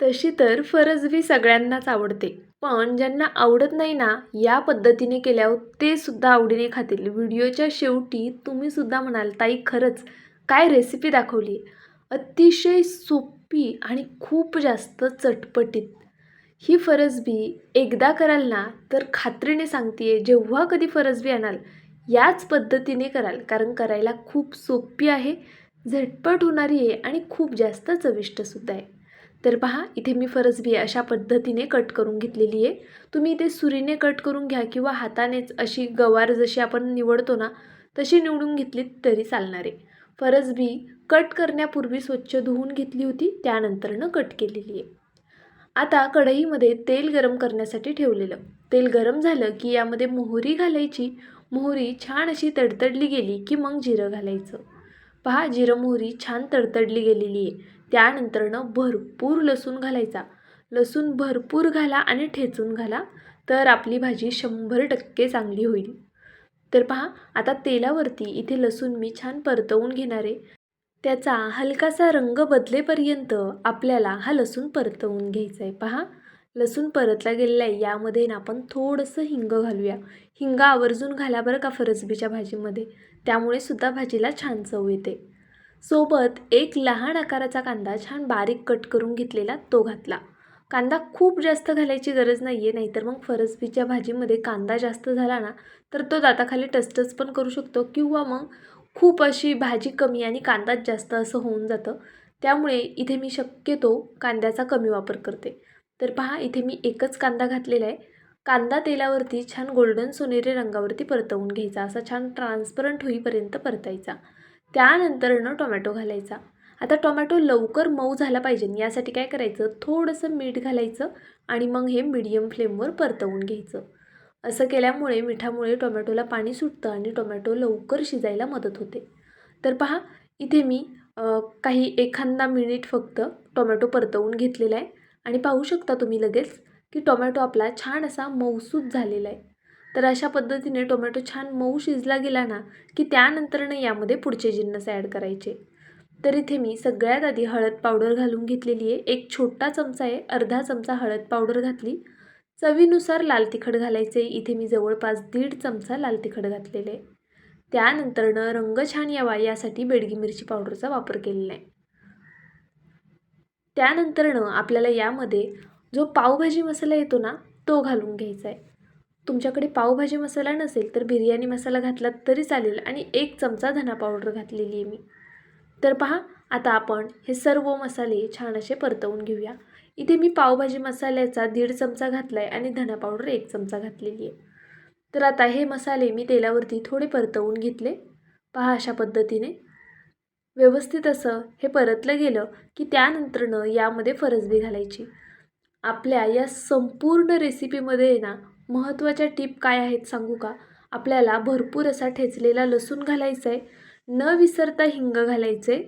तशी तर फरजबी सगळ्यांनाच आवडते. पण ज्यांना आवडत नाही ना या पद्धतीने केल्यावर ते सुद्धा आवडीने खातील. व्हिडिओच्या शेवटी तुम्ही सुद्धा म्हणाल ताई खरंच काय रेसिपी दाखवली? अतिशय सोपी आणि खूप जास्त चटपटीत. ही फरसबी एकदा कराल ना तर खात्रीने सांगते जेव्हा कधी फरसबी आणाल याच पद्धतीने कराल. कारण करायला खूप सोपी आहे झटपट होणारी आहे आणि खूप जास्त चविष्टसुद्धा आहे. तर पहा इथे मी फरसबी अशा पद्धतीने कट करून घेतलेली आहे. तुम्ही इथे सुरीने कट करून घ्या किंवा हातानेच अशी गवार जशी आपण निवडतो ना तशी निवडून घेतली तरी चालणार आहे. फरसबी कट करण्यापूर्वी स्वच्छ धुवून घेतली होती त्यानंतरनं कट केलेली आहे. आता कढईमध्ये तेल गरम करण्यासाठी ठेवलेलं. तेल गरम झालं की यामध्ये मोहरी घालायची. मोहरी छान अशी तडतडली गेली की मग जिरं घालायचं. पहा जिरं मोहरी छान तडतडली गेलेली आहे. त्यानंतरनं भरपूर लसूण घालायचा. लसूण भरपूर घाला आणि ठेचून घाला तर आपली भाजी शंभर टक्के चांगली होईल. तर पहा आता तेलावरती इथे लसूण मी छान परतवून घेणार आहे. त्याचा हलकासा रंग बदलेपर्यंत आपल्याला हा लसूण परतवून घ्यायचा आहे. पहा लसूण परतला गेलेला आहे. यामध्ये ना आपण थोडंसं हिंग घालूया. हिंग आवर्जून घाला बरं का फरसबीच्या भाजीमध्ये. त्यामुळे सुद्धा भाजीला छान चव येते. सोबत एक लहान आकाराचा कांदा छान बारीक कट करून घेतलेला तो घातला. कांदा खूप जास्त घालायची गरज नाही आहे नाहीतर मग फरसबीच्या भाजीमध्ये कांदा जास्त झाला ना तर तो दाताखाली टचटच पण करू शकतो किंवा मग खूप अशी भाजी कमी आणि कांदाच जास्त असं होऊन जातं. त्यामुळे इथे मी शक्यतो कांद्याचा कमी वापर करते. तर पहा इथे मी एकच कांदा घातलेला आहे. कांदा तेलावरती छान गोल्डन सोनेरी रंगावरती परतवून घ्यायचा असा छान ट्रान्सपरंट होईपर्यंत परतायचा. त्यानंतरनं टोमॅटो घालायचा. आता टोमॅटो लवकर मऊ झाला पाहिजे. यासाठी काय करायचं? थोडंसं मीठ घालायचं आणि मग हे मीडियम फ्लेमवर परतवून घ्यायचं. असं केल्यामुळे मिठामुळे टोमॅटोला पाणी सुटतं आणि टोमॅटो लवकर शिजायला मदत होते. तर पहा इथे मी काही एखादा मिनिट फक्त टोमॅटो परतवून घेतलेला आहे. आणि पाहू शकता तुम्ही लगेच की टोमॅटो आपला छान असा मऊसूत झालेला आहे. तर अशा पद्धतीने टोमॅटो छान मऊ शिजला गेला ना की त्यानंतरनं यामध्ये पुढचे जिन्नस ॲड करायचे. तर इथे मी सगळ्यात आधी हळद पावडर घालून घेतलेली आहे. एक छोटा चमचा आहे अर्धा चमचा हळद पावडर घातली. चवीनुसार लाल तिखट घालायचे. इथे मी जवळपास दीड चमचा लाल तिखट घातलेले आहे. त्यानंतरनं रंग छान यावा यासाठी बेडगी मिरची पावडरचा वापर केलेला आहे. त्यानंतरनं आपल्याला यामध्ये जो पावभाजी मसाला येतो ना तो घालून घ्यायचा आहे. तुमच्याकडे पावभाजी मसाला नसेल तर बिर्याणी मसाला घातलात तरी चालेल आणि एक चमचा धना पावडर घातलेली आहे मी. तर पहा आता आपण हे सर्व मसाले छान असे परतवून घेऊया. इथे मी पावभाजी मसाल्याचा दीड चमचा घातला आहे आणि धना पावडर एक चमचा घातलेली आहे. तर आता हे मसाले मी तेलावरती थोडे परतवून घेतले. पहा अशा पद्धतीने. व्यवस्थित असं हे परतलं गेलं की त्यानंतरनं यामध्ये फरसबी घालायची. आपल्या या संपूर्ण रेसिपीमध्ये ना महत्त्वाच्या टीप काय आहेत सांगू का? आपल्याला भरपूर असा ठेचलेला लसूण घालायचा आहे न विसरता हिंग घालायचे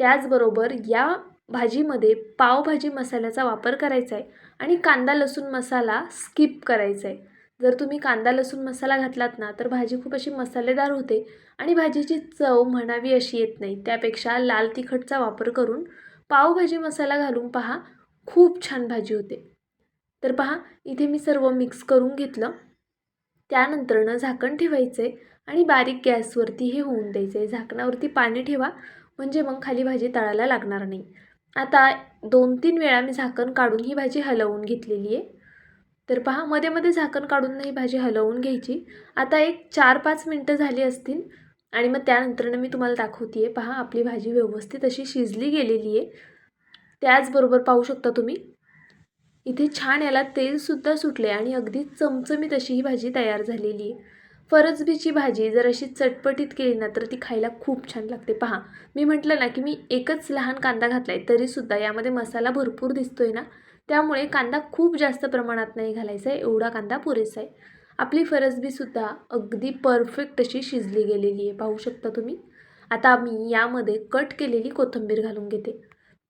त्याचबरोबर या भाजीमध्ये पावभाजी मसाल्याचा वापर करायचा आहे आणि कांदा लसूण मसाला स्किप करायचा आहे जर तुम्ही कांदा लसूण मसाला घातलात ना तर भाजी खूप अशी मसालेदार होते आणि भाजीची चव म्हणावी अशी येत नाही. त्यापेक्षा लाल तिखटचा वापर करून पावभाजी मसाला घालून पहा खूप छान भाजी होते. तर पहा इथे मी सर्व मिक्स करून घेतलं. त्यानंतरनं झाकण ठेवायचं आहे आणि बारीक गॅसवरती हे होऊन द्यायचं आहे झाकणावरती पाणी ठेवा म्हणजे मग खाली भाजी तळायला लागणार नाही. आता दोन तीन वेळा मी झाकण काढून ही भाजी हलवून घेतलेली आहे तर पहा मध्ये मध्ये झाकण काढून ही भाजी हलवून घ्यायची. आता एक चार पाच मिनटं झाली असतील आणि मग त्यानंतरनं मी तुम्हाला दाखवते आहे पहा आपली भाजी व्यवस्थित अशी शिजली गेलेली आहे त्याचबरोबर पाहू शकता तुम्ही इथे छान याला तेलसुद्धा सुटले आणि अगदी चमचमीत अशी ही भाजी तयार झालेली आहे. फरसबीची भाजी जर अशी चटपटीत केली ना तर ती खायला खूप छान लागते. पहा मी म्हटलं ना की मी एकच लहान कांदा घातला आहे तरीसुद्धा यामध्ये मसाला भरपूर दिसतो आहे ना त्यामुळे कांदा खूप जास्त प्रमाणात नाही घालायचा आहे एवढा कांदा पुरेसा आहे. आपली फरसबीसुद्धा अगदी परफेक्ट अशी शिजली गेलेली आहे पाहू शकता तुम्ही. आता मी यामध्ये कट केलेली कोथिंबीर घालून घेते.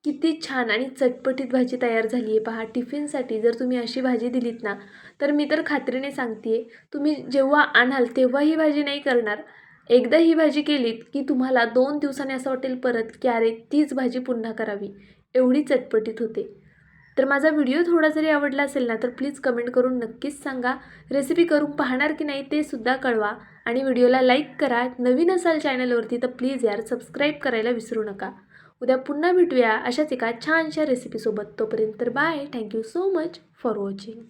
किती छान आणि चटपटीत भाजी तयार झाली आहे. पहा टिफिनसाठी जर तुम्ही अशी भाजी दिलीत ना तर मी तर खात्रीने सांगते आहे तुम्ही जेव्हा आणाल तेव्हा ही भाजी नाही करणार. एकदा ही भाजी केलीत की तुम्हाला दोन दिवसांनी असं वाटेल परत की अरे तीच भाजी पुन्हा करावी. एवढी चटपटीत होते. तर माझा व्हिडिओ थोडा जरी आवडला असेल ना तर प्लीज कमेंट करून नक्कीच सांगा. रेसिपी करून पाहणार की नाही ते सुद्धा कळवा. आणि व्हिडिओला लाईक करा. नवीन असाल चॅनलवरती तर प्लीज यार सबस्क्राईब करायला विसरू नका. उद्या पुन्हा भेटूया अशाच एका छानशा रेसिपीसोबत तोपर्यंत तर bye thank you so much for watching